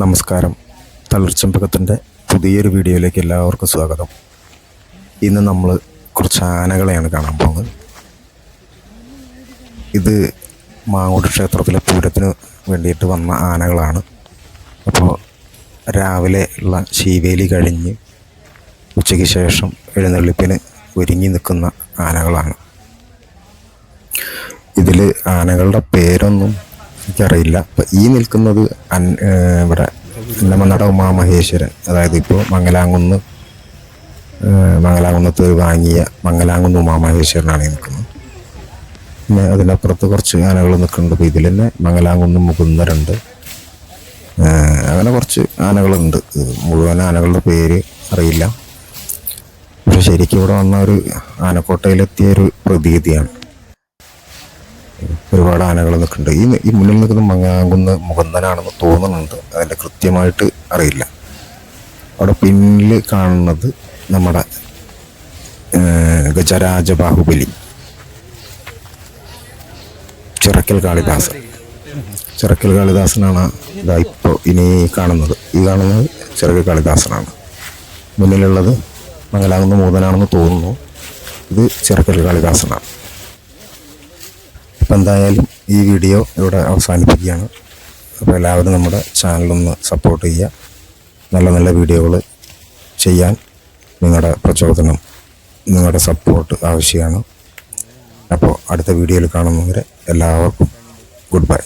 നമസ്കാരം. തളിർച്ചമ്പകത്തിന്റെ പുതിയൊരു വീഡിയോയിലേക്ക് എല്ലാവർക്കും സ്വാഗതം. ഇന്ന് നമ്മൾ കുറച്ച് ആനകളെയാണ് കാണാൻ പോകുന്നത്. ഇത് മാങ്ങോട് ക്ഷേത്രത്തിലെ പൂരത്തിന് വേണ്ടിയിട്ട് വന്ന ആനകളാണ്. അപ്പോൾ രാവിലെ ഉള്ള ശീവേലി കഴിഞ്ഞ് ഉച്ചയ്ക്ക് ശേഷം എഴുന്നള്ളിപ്പിന് ഒരുങ്ങി നിൽക്കുന്ന ആനകളാണ്. ഇതിൽ ആനകളുടെ പേരൊന്നും എനിക്കറിയില്ല. അപ്പോൾ ഈ നിൽക്കുന്നത് ഇവിടെ അന്നമനട ഉമാമഹേശ്വരൻ അതായത് ഇപ്പോൾ മംഗലാങ്കുന്ന് മംഗലാങ്കുന്നത്ത് വാങ്ങിയ മംഗലാങ്കുന്ന് ഉമാമഹേശ്വരനാണ് ഈ നിൽക്കുന്നത്. പിന്നെ അതിനപ്പുറത്ത് കുറച്ച് ആനകൾ നിൽക്കുന്നുണ്ട്. അപ്പോൾ ഇതിൽ തന്നെ മംഗലാങ്കുന്ന് മുകുന്ദരുണ്ട്. അങ്ങനെ കുറച്ച് ആനകളുണ്ട്. മുഴുവൻ ആനകളുടെ പേര് അറിയില്ല. പക്ഷെ ശരിക്കും ഇവിടെ വന്ന ഒരു ആനക്കോട്ടയിലെത്തിയ ഒരു പ്രതീതിയാണ്. ഒരുപാട് ആനകൾ നിൽക്കുന്നുണ്ട് ഈ ഈ മുന്നിൽ നിൽക്കുന്ന മങ്ങാങ്കുന്ന് മുഖന്തനാണെന്ന് തോന്നുന്നുണ്ട്. അതിന്റെ കൃത്യമായിട്ട് അറിയില്ല. അവിടെ പിന്നിൽ കാണുന്നത് നമ്മുടെ ഗജരാജ ബാഹുബലി ചിറക്കൽ കാളിദാസൻ. ചിറക്കൽ കാളിദാസനാണ് ഇതാ ഇപ്പോൾ ഇനി കാണുന്നത്. ഈ കാണുന്നത് ചിറക്കൽ കാളിദാസനാണ്. മുന്നിലുള്ളത് മംഗലാകുന്ന മൂതനാണെന്ന് തോന്നുന്നു. ഇത് ചിറക്കൽ കാളിദാസനാണ്. അപ്പോൾ എന്തായാലും ഈ വീഡിയോ ഇവിടെ അവസാനിപ്പിക്കുകയാണ്. അപ്പോൾ എല്ലാവരും നമ്മുടെ ചാനലൊന്ന് സപ്പോർട്ട് ചെയ്യുക. നല്ല നല്ല വീഡിയോകൾ ചെയ്യാൻ നിങ്ങളുടെ പ്രചോദനം നിങ്ങളുടെ സപ്പോർട്ട് ആവശ്യമാണ്. അപ്പോൾ അടുത്ത വീഡിയോയിൽ കാണുന്നവരെ എല്ലാവർക്കും ഗുഡ് ബൈ.